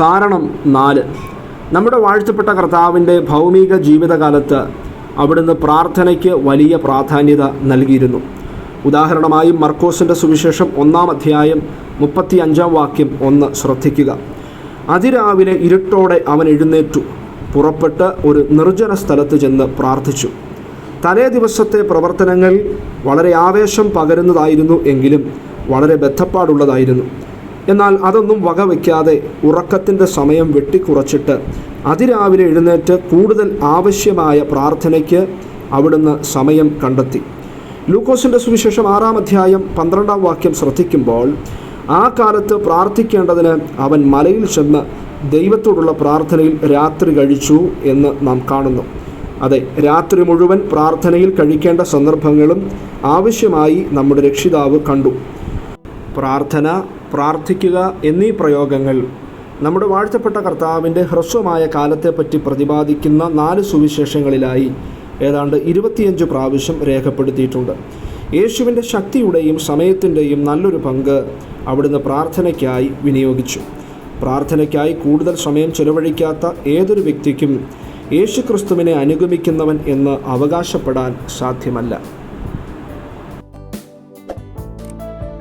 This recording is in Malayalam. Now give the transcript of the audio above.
കാരണം നാല്. നമ്മുടെ വാഴ്ത്തപ്പെട്ട കർത്താവിന്റെ ഭൗമിക ജീവിതകാലത്ത് അവിടുന്ന് പ്രാർത്ഥനയ്ക്ക് വലിയ പ്രാധാന്യത നൽകിയിരുന്നു. ഉദാഹരണമായി മർക്കോസിന്റെ സുവിശേഷം ഒന്നാം അധ്യായം മുപ്പത്തി അഞ്ചാം വാക്യം ഒന്ന് ശ്രദ്ധിക്കുക. അതിരാവിലെ ഇരുട്ടോടെ അവൻ എഴുന്നേറ്റു പുറപ്പെട്ട് ഒരു നിർജന സ്ഥലത്ത് ചെന്ന് പ്രാർത്ഥിച്ചു. തലേ ദിവസത്തെ പ്രവർത്തനങ്ങൾ വളരെ ആവേശം പകരുന്നതായിരുന്നു എങ്കിലും വളരെ ബദ്ധപ്പാടുള്ളതായിരുന്നു. എന്നാൽ അതൊന്നും വകവയ്ക്കാതെ ഉറക്കത്തിന്റെ സമയം വെട്ടിക്കുറച്ചിട്ട് അതിരാവിലെ എഴുന്നേറ്റ് കൂടുതൽ ആവശ്യമായ പ്രാർത്ഥനയ്ക്ക് അവിടുന്ന് സമയം കണ്ടെത്തി. ലൂക്കോസിന്റെ സുവിശേഷം ആറാം അധ്യായം പന്ത്രണ്ടാം വാക്യം ശ്രദ്ധിക്കുമ്പോൾ ആ കാലത്ത് പ്രാർത്ഥിക്കേണ്ടതിന് അവൻ മലയിൽ ചെന്ന് ദൈവത്തോടുള്ള പ്രാർത്ഥനയിൽ രാത്രി കഴിച്ചു എന്ന് നാം കാണുന്നു. അതെ രാത്രി മുഴുവൻ പ്രാർത്ഥനയിൽ കഴിക്കേണ്ട സന്ദർഭങ്ങളും ആവശ്യമായി നമ്മുടെ രക്ഷിതാവ് കണ്ടു. പ്രാർത്ഥന പ്രാർത്ഥിക്കുക എന്നീ പ്രയോഗങ്ങൾ നമ്മുടെ വാഴ്ത്തപ്പെട്ട കർത്താവിന്റെ ഹ്രസ്വമായ കാലത്തെപ്പറ്റി പ്രതിപാദിക്കുന്ന നാല് സുവിശേഷങ്ങളിലായി ഏതാണ്ട് ഇരുപത്തിയഞ്ച് പ്രാവശ്യം രേഖപ്പെടുത്തിയിട്ടുണ്ട്. യേശുവിന്റെ ശക്തിയുടെയും സമയത്തിന്റെയും നല്ലൊരു പങ്ക് അവിടുന്ന് പ്രാർത്ഥനയ്ക്കായി വിനിയോഗിച്ചു. പ്രാർത്ഥനയ്ക്കായി കൂടുതൽ സമയം ചെലവഴിക്കാത്ത ഏതൊരു വ്യക്തിക്കും യേശുക്രിസ്തുവിനെ അനുഗമിക്കുന്നവൻ എന്ന് അവകാശപ്പെടാൻ സാധ്യമല്ല.